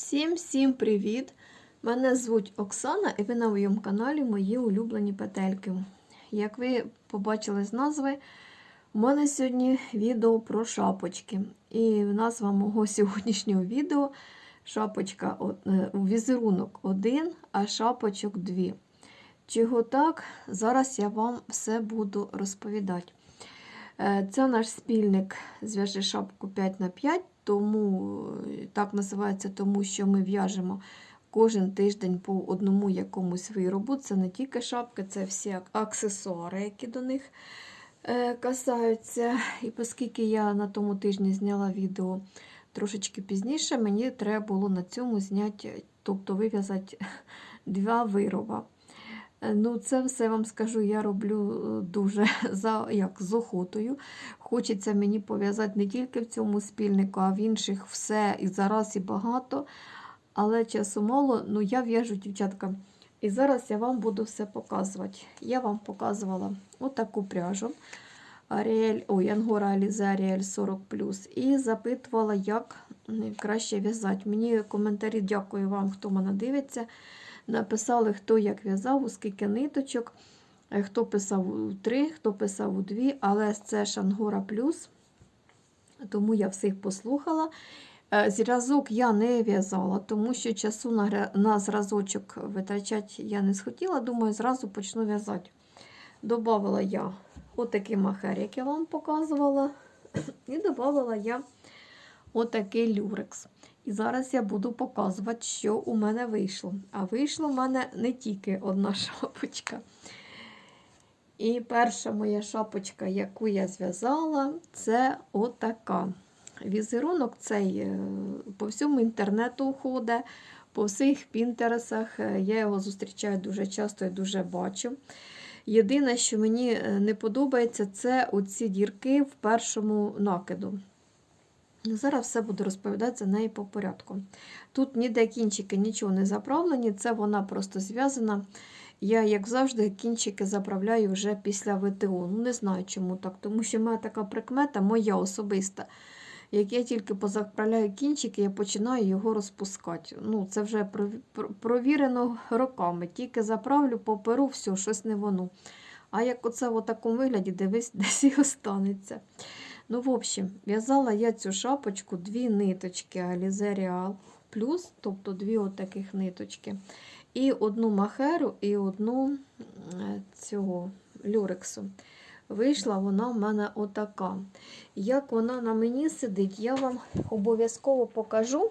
Всім-всім привіт! Мене звуть Оксана і ви на моєму каналі Мої улюблені петельки. Як ви побачили з назви, у мене сьогодні відео про шапочки. І назва мого сьогоднішнього відео шапочка е, візерунок 1, а шапочок 2. Чого так, зараз я вам все буду розповідати. Е, Це наш спільник зв'яжи шапку 5 на 5 тому е, так називається, тому що ми в'яжемо кожен тиждень по одному якомусь виробу. Це не тільки шапки, це всі аксесуари, які до них е, касаються. І оскільки я на тому тижні зняла відео трошечки пізніше, мені треба було на цьому зняти, тобто вив'язати два вироба. Е, Ну, це все вам скажу, я роблю дуже за, як, з охотою. Хочеться мені пов'язати не тільки в цьому спільнику, а в інших все і зараз, і багато. Але часу мало, ну я в'яжу, дівчатка. І зараз я вам буду все показувати. Я вам показувала отаку пряжу. Аріель, ой, Ангора Алізе Аріель 40 і запитувала, як краще в'язати. Мені коментарі дякую вам, хто мене дивиться. Написали, хто як в'язав, у скільки ниточок. Хто писав у 3, хто писав у 2, але це Шангора плюс, тому я всіх послухала. Зразок я не в'язала, тому що часу на, на зразочок витрачати я не схотіла. Думаю, зразу почну в'язати. Добавила я отакий махер, як я вам показувала. І додавала я отакий люрекс. І зараз я буду показувати, що у мене вийшло. А вийшло в мене не тільки одна шапочка. І перша моя шапочка, яку я зв'язала, це отака. Візерунок цей е, по всьому інтернету ходить, по всіх пінтересах. Е, Я його зустрічаю дуже часто і дуже бачу. Єдине, що мені е, не подобається, це оці дірки в першому накиду. Зараз все буду розповідати за неї по порядку. Тут ніде кінчики нічого не заправлені, це вона просто зв'язана. Я, як завжди, кінчики заправляю вже після ВТО. Ну, не знаю, чому так, тому що мене така прикмета, моя особиста. Як я тільки позаправляю кінчики, я починаю його розпускати. Ну, Це вже провірено роками. Тільки заправлю, поперу, все, щось не воно. А як оце в такому вигляді, дивись, десь і останеться. Ну, в общем, в'язала я цю шапочку дві ниточки Alize плюс, тобто дві отаких ниточки. І одну махеру, і одну цього люрексу. Вийшла вона в мене отака. Як вона на мені сидить, я вам обов'язково покажу,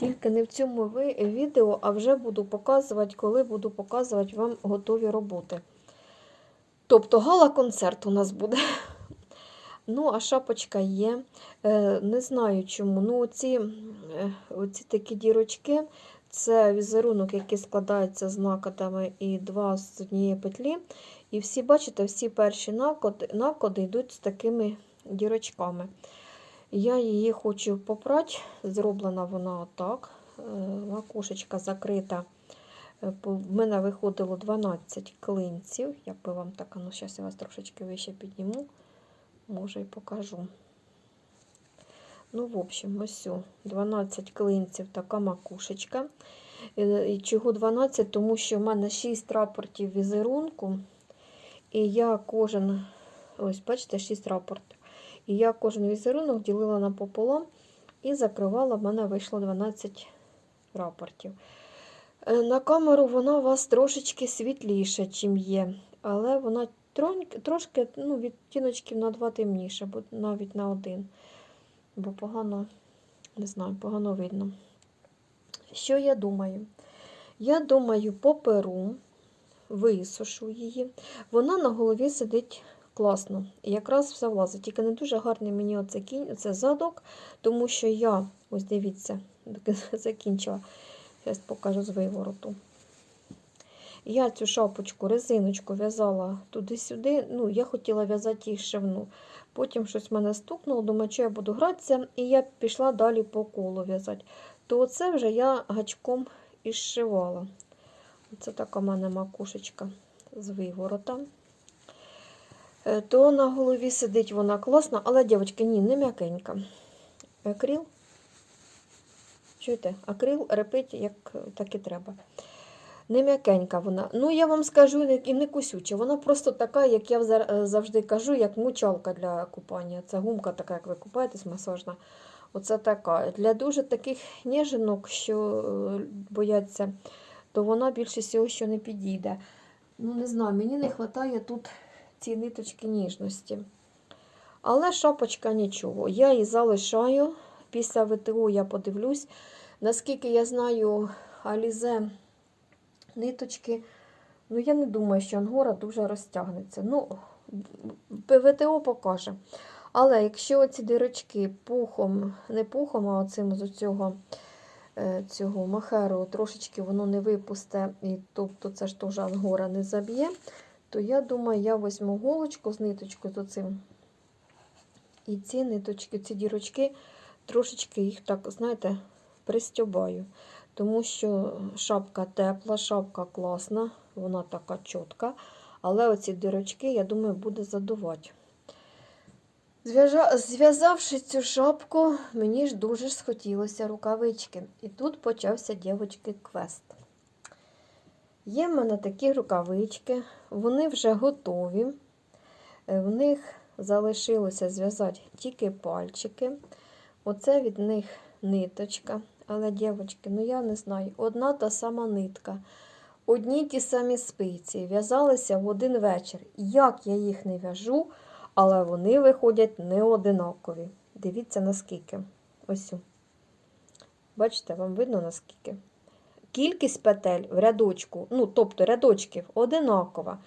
тільки не в цьому відео, а вже буду показувати, коли буду показувати вам готові роботи. Тобто гала-концерт у нас буде. Ну, а шапочка є. Е, не знаю чому. Ну, оці, оці такі дірочки, це візерунок, який складається з накатами і два з однієї петлі. І всі, бачите, всі перші накоди, накоди йдуть з такими дірочками. Я її хочу попрати, зроблена вона отак. Макушечка закрита. В мене виходило 12 клинців. Як би вам так, ну, зараз я вас трошечки вище підніму, може і покажу. Ну, в общем, ось 12 клинців, така макушечка. Чого 12? Тому що в мене 6 рапортів візерунку. І я кожен, ось, бачите, 6 рапортів. І я кожен візерунок ділила напополам і закривала, в мене вийшло 12 рапортів. Е, на камеру вона у вас трошечки світліша, чим є. Але вона трошки ну, відтіночків на 2 темніше, бо навіть на один. Бо погано, не знаю, погано видно. Що я думаю? Я думаю, по перу висушу її. Вона на голові сидить класно. І якраз все влазить. Тільки не дуже гарний мені оце, кінь, оце задок, тому що я, ось дивіться, закінчила. Зараз покажу з вивороту. Я цю шапочку, резиночку в'язала туди-сюди. Ну, я хотіла в'язати їх шивну. Потім щось мене стукнуло, думаю, що я буду гратися, і я пішла далі по колу в'язати. То оце вже я гачком і зшивала. Це така в мене макушечка з виворота. Е, то на голові сидить вона класна, але, дівчатки, ні, не м'якенька. Акрил. Чуєте, акрил репить, як так і треба. Не м'якенька вона. Ну, я вам скажу, і не кусюча. Вона просто така, як я е, завжди кажу, як мочалка для купання. Це гумка така, як ви купаєтесь, масажна. Оце така. Для дуже таких ніжинок, що е, бояться, то вона більше всього що не підійде. Ну, не знаю, мені не вистачає тут ці ниточки ніжності. Але шапочка нічого. Я її залишаю. Після ВТО я подивлюсь. Наскільки я знаю, Алізе ниточки. Ну, я не думаю, що ангора дуже розтягнеться. Ну, ВТО покаже. Але якщо ці дирочки пухом, не пухом, а оцим з цього, цього махеру трошечки воно не випусте, і тобто це ж теж ангора не заб'є, то я думаю, я візьму голочку з ниточкою з оцим. І ці ниточки, ці дірочки, трошечки їх так, знаєте, пристьобаю. Тому що шапка тепла, шапка класна, вона така чітка. Але оці дирочки, я думаю, буде задувати. Зв'язавши цю шапку, мені ж дуже схотілося рукавички. І тут почався дівчатки квест. Є в мене такі рукавички, вони вже готові. Е, В них залишилося зв'язати тільки пальчики. Оце від них ниточка. Але, дівчатки, ну я не знаю, одна та сама нитка. Одні ті самі спиці в'язалися в один вечір. Як я їх не в'яжу, але вони виходять не одинакові. Дивіться наскільки. Ось. Бачите, вам видно наскільки? Кількість петель в рядочку, ну, тобто рядочків, одинакова.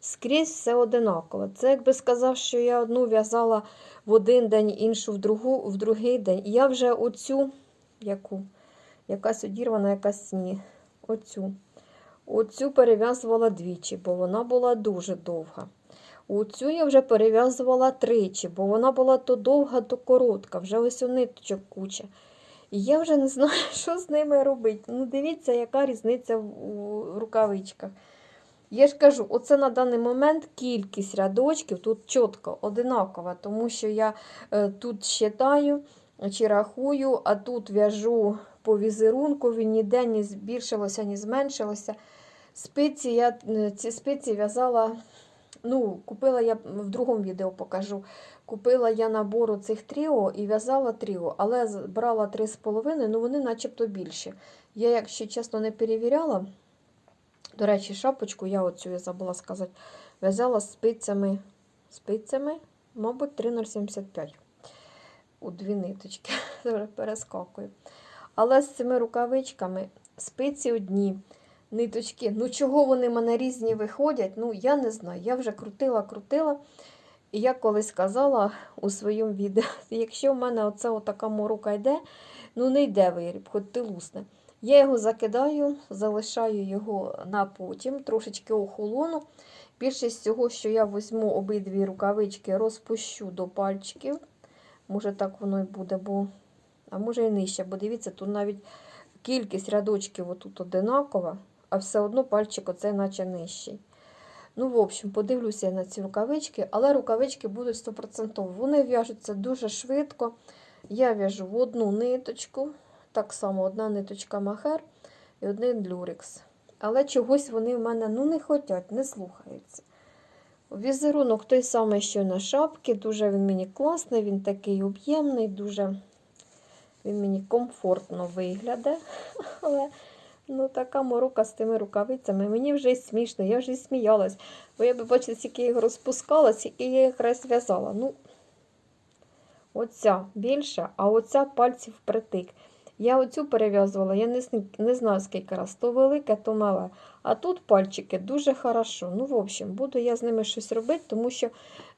Скрізь все одинаково. Це якби сказав, що я одну в'язала в один день, іншу в, другу, в другий день. Я вже оцю, яку, якась одірвана, якась ні. Оцю. Оцю перев'язувала двічі, бо вона була дуже довга. Оцю я вже перев'язувала тричі, бо вона була то довга, то коротка, вже ось у ниточок куча. І я вже не знаю, що з ними робити. Ну, дивіться, яка різниця у рукавичках. Я ж кажу, оце на даний момент кількість рядочків тут чітко одинакова, тому що я е, тут считаю чи рахую, а тут в'яжу по візерункові, ніде ні збільшилося, ні зменшилося. Спиці я е, ці спиці в'язала, ну, купила я в другому відео покажу. Купила я набору цих тріо і в'язала тріо, але брала 3,5, ну вони начебто більші. Я, якщо чесно, не перевіряла. До речі, шапочку, я оцю я забула сказати, в'язала спицями, спицями, мабуть, 3,075 у дві ниточки. Перескакую. Але з цими рукавичками спиці одні, ниточки. Ну, чого вони в мене різні виходять? Ну, я не знаю. Я вже крутила, крутила. І я колись казала у своєму відео, якщо в мене оце отака морока йде, ну не йде виріб, хоч ти лусне. Я його закидаю, залишаю його на потім, трошечки охолону. Більшість цього, що я візьму обидві рукавички, розпущу до пальчиків. Може, так воно і буде, бо. А може і нижче, бо дивіться, тут навіть кількість рядочків отут одинакова, а все одно пальчик оцей наче нижчий. Ну, в общем, подивлюся я на ці рукавички, але рукавички будуть 100%. Вони в'яжуться дуже швидко. Я в'яжу в одну ниточку, так само одна ниточка махер і один люрекс. Але чогось вони в мене ну, не хочуть, не слухаються. Візерунок той самий, що на шапки, дуже він мені класний, він такий об'ємний, дуже він мені комфортно виглядає. Але ну, така морока з тими рукавицями. Мені вже смішно, я вже сміялась. Бо я би бачила, скільки я їх розпускала, скільки я їх розв'язала. Ну, оця більша, а оця пальців притик. Я оцю перев'язувала, я не, не знаю скільки раз, то велике, то мале. А тут пальчики дуже хорошо. Ну, в общем, буду я з ними щось робити, тому що,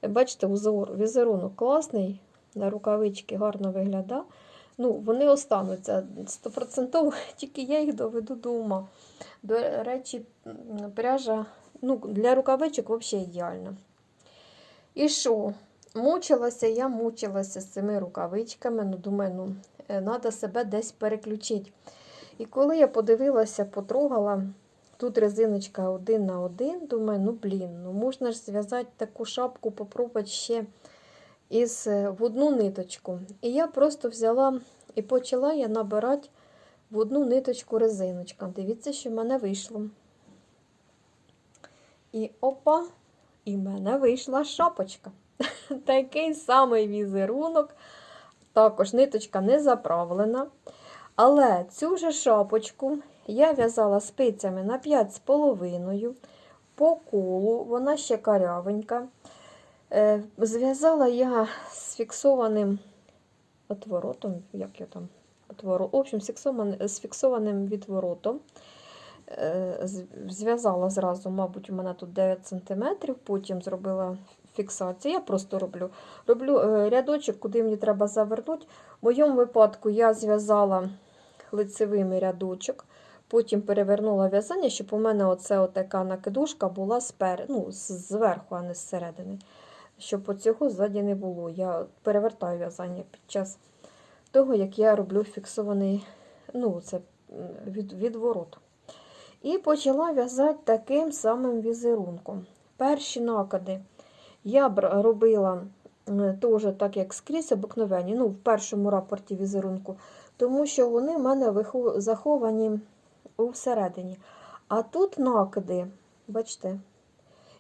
бачите, візерунок класний, на рукавички гарно виглядає. Ну, вони остануться 100%, тільки я їх доведу до ума. До речі, пряжа ну, для рукавичок взагалі ідеальна. І що? Мучилася я, мучилася з цими рукавичками. Ну, думаю, ну, треба себе десь переключити. І коли я подивилася, потрогала, тут резиночка один на один, думаю, ну блін, ну можна ж зв'язати таку шапку, попробувати ще із, е, в одну ниточку. І я просто взяла і почала я набирати в одну ниточку резиночка. Дивіться, що в мене вийшло. І опа, і в мене вийшла шапочка. Такий самий візерунок. Також ниточка не заправлена. Але цю же шапочку я в'язала спицями на 5,5 по колу, вона ще карявенька. Е, Зв'язала я з фіксованим отворотом, як я там, отворот, в общем, з фіксованим, відворотом. Е, Зв'язала зразу, мабуть, у мене тут 9 см, потім зробила фіксацію. Я просто роблю. Роблю е, рядочок, куди мені треба завернути. В моєму випадку я зв'язала лицевими рядочок, потім перевернула в'язання, щоб у мене оце така накидушка була спер... ну, зверху, а не зсередини. Щоб оцього ззаді не було. Я перевертаю в'язання під час того, як я роблю фіксований ну, це, від, відворот. І почала в'язати таким самим візерунком. Перші накиди я бр- робила теж так, як скрізь обикновені, ну, в першому рапорті візерунку, тому що вони в мене заховані всередині. А тут накиди, бачите,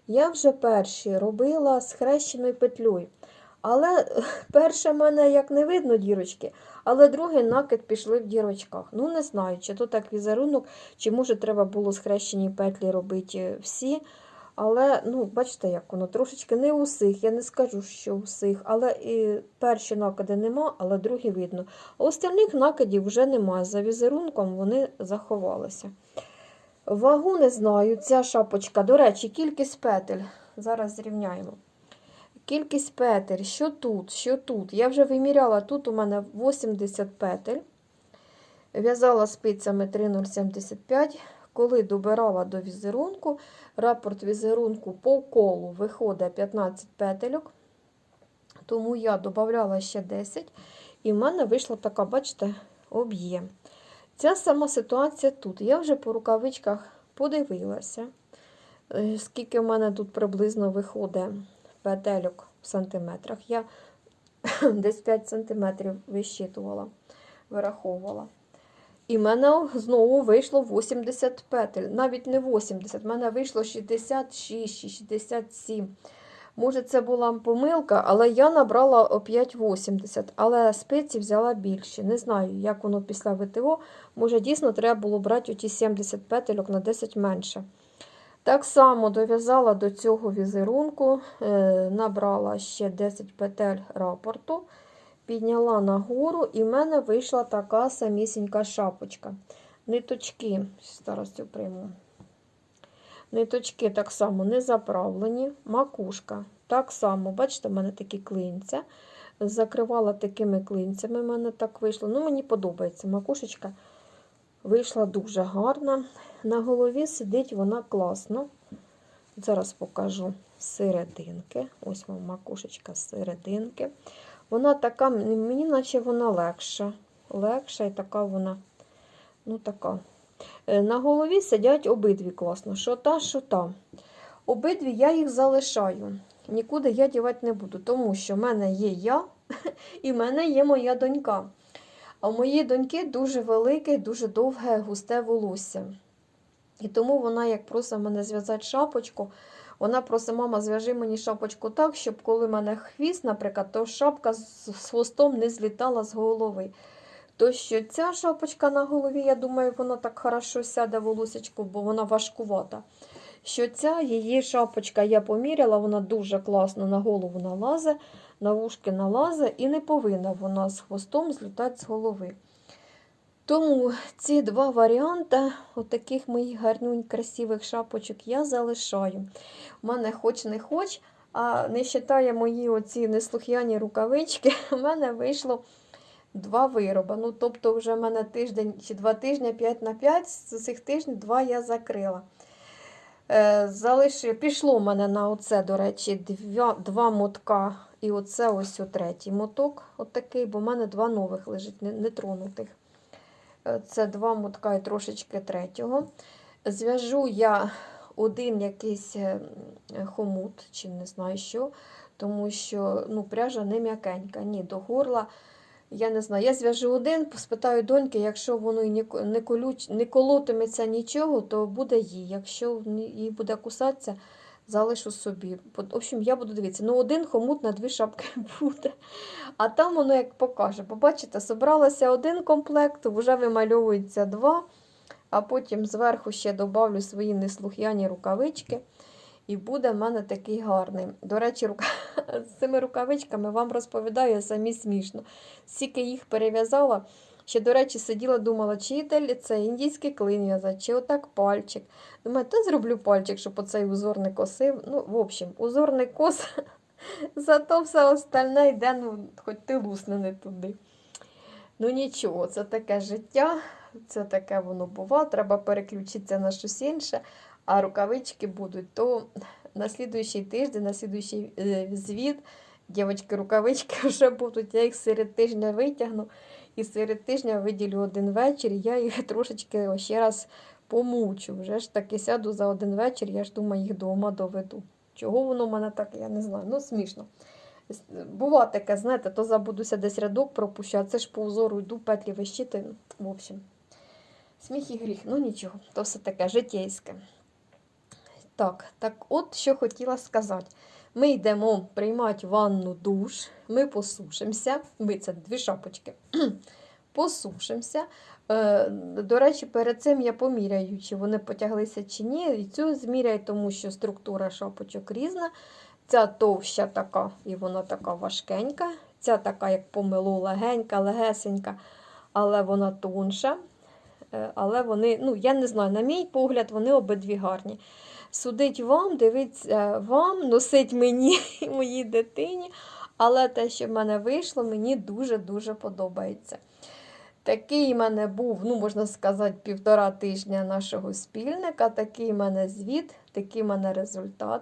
я вже перші робила з хрещеною петлею. Але перше в мене як не видно дірочки, але другий накид пішли в дірочках. Ну, не знаю, чи то так візерунок, чи може треба було схрещені петлі робити всі. Але, ну, бачите, як воно трошечки не усіх. Я не скажу, що усіх, але і перші накиди нема, але другі видно. А остальних накидів вже немає. За візерунком вони заховалися. Вагу не знаю, ця шапочка. До речі, кількість петель. Зараз зрівняємо. Кількість петель, що тут, що тут. Я вже виміряла, тут у мене 80 петель. В'язала спицями 3075. Коли добирала до візерунку, рапорт візерунку по колу виходить 15 петельок. Тому я додавала ще 10. І в мене вийшла така, бачите, об'єм. Ця сама ситуація тут. Я вже по рукавичках подивилася, е, скільки в мене тут приблизно виходить петельок в сантиметрах. Я десь 5 сантиметрів вищитувала, вираховувала. І в мене знову вийшло 80 петель. Навіть не 80, в мене вийшло 66 чи 67. Може, це була помилка, але я набрала опять 80, але спиці взяла більше. Не знаю, як воно після ВТО. Може, дійсно треба було брати оті 70 петельок на 10 менше. Так само дов'язала до цього візерунку, е, набрала ще 10 петель рапорту, підняла нагору, і в мене вийшла така самісінька шапочка. Ниточки, цю прийму. Ниточки так само не заправлені, макушка. Так само, бачите, в мене такі клинця. Закривала такими клинцями, в мене так вийшло. Ну, мені подобається. Макушечка вийшла дуже гарна. На голові сидить вона класно. Зараз покажу серединки. Ось вам макушечка з серединки. Вона така, мені наче вона легша. Легша і така вона, ну така. Е, На голові сидять обидві класно. Що та, що та. Обидві я їх залишаю. Нікуди я дівати не буду, тому що в мене є я і в мене є моя донька. А в моєї доньки дуже велике, дуже довге, густе волосся. І тому вона, як просить мене зв'язати шапочку, вона просить, мама, зв'яжи мені шапочку так, щоб коли в мене хвіст, наприклад, то шапка з хвостом не злітала з голови. То що ця шапочка на голові, я думаю, вона так хорошо сяде волосечку, бо вона важкувата. Що ця її шапочка я поміряла, вона дуже класно на голову налазить, на вушки налазить і не повинна вона з хвостом злітати з голови. Тому ці два варіанти, отаких моїх гарнюнь, красивих шапочок, я залишаю. У мене хоч не хоч, а не вважає мої оці неслухняні рукавички, у мене вийшло два вироби. Ну, тобто, вже в мене тиждень чи два тижні 5 на 5, з цих тижнів два я закрила. Е, залиши, пішло в мене на оце, до речі, два, два мотка. І оце ось о третій моток, отакий, бо в мене два нових лежить, не, не тронутих. Е, Це два мотка і трошечки третього. Зв'яжу я один якийсь е, хомут, чи не знаю що, тому що ну, пряжа не м'якенька. Ні, до горла Я не знаю, я зв'яжу один, спитаю доньки, якщо воно не, колотиметься нічого, то буде їй. Якщо їй буде кусатися, залишу собі. В общем, я буду дивитися. Ну, один хомут на дві шапки буде. А там воно як покаже. Побачите, собралося один комплект, вже вимальовується два, а потім зверху ще добавлю свої неслух'яні рукавички. І буде в мене такий гарний. До речі, рука... з цими рукавичками вам розповідаю самі смішно. Скільки їх перев'язала. Ще, до речі, сиділа, думала, чи це індійський клин в'язати, чи отак пальчик. Думаю, та зроблю пальчик, щоб оцей узор не косив. Ну, в общем, узор не кос, зато все остальне йде, ну, хоч ти лусне не туди. Ну нічого, це таке життя, це таке воно бува, треба переключитися на щось інше, а рукавички будуть, то на слідуючий тиждень, на слідуючий е, звіт, дівчатки, рукавички вже будуть, я їх серед тижня витягну. І серед тижня виділю один вечір, і я їх трошечки ще раз помучу. Вже ж таки сяду за один вечір, я ж думаю, їх вдома доведу. Чого воно в мене так, я не знаю. Ну, смішно. Бува таке, знаєте, то забудуся десь рядок пропущу, а це ж по узору йду, петлі вищити. В общем, сміх і гріх. Ну нічого, то все таке житейське. Так, так от що хотіла сказати. Ми йдемо приймати ванну душ, ми посушимося. Ми це дві шапочки. посушимося. Е, До речі, перед цим я поміряю, чи вони потяглися чи ні. І цю зміряю, тому що структура шапочок різна. Ця товща така, і вона така важкенька. Ця така, як помилу, легенька, легесенька, але вона тонша. Е, Але вони, ну, я не знаю, на мій погляд, вони обидві гарні. Судить вам, дивиться вам, носить мені і моїй дитині. Але те, що в мене вийшло, мені дуже-дуже подобається. Такий в мене був, ну, можна сказати, півтора тижня нашого спільника, такий в мене звіт, такий в мене результат.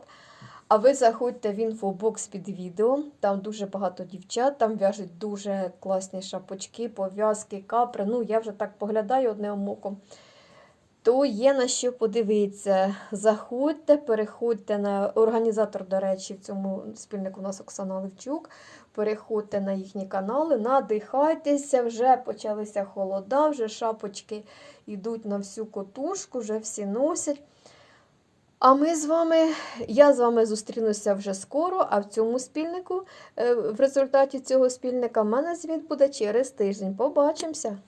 А ви заходьте в інфобокс під відео, там дуже багато дівчат, там в'яжуть дуже класні шапочки, пов'язки, капри. Ну, я вже так поглядаю одним оком. То є на що подивитися. Заходьте, переходьте на організатор, до речі, в цьому спільнику у нас Оксана Левчук. Переходьте на їхні канали, надихайтеся, вже почалися холода, вже шапочки йдуть на всю котушку, вже всі носять. А ми з вами, я з вами зустрінуся вже скоро, а в цьому спільнику, е, в результаті цього спільника, в мене звіт буде через тиждень. Побачимося!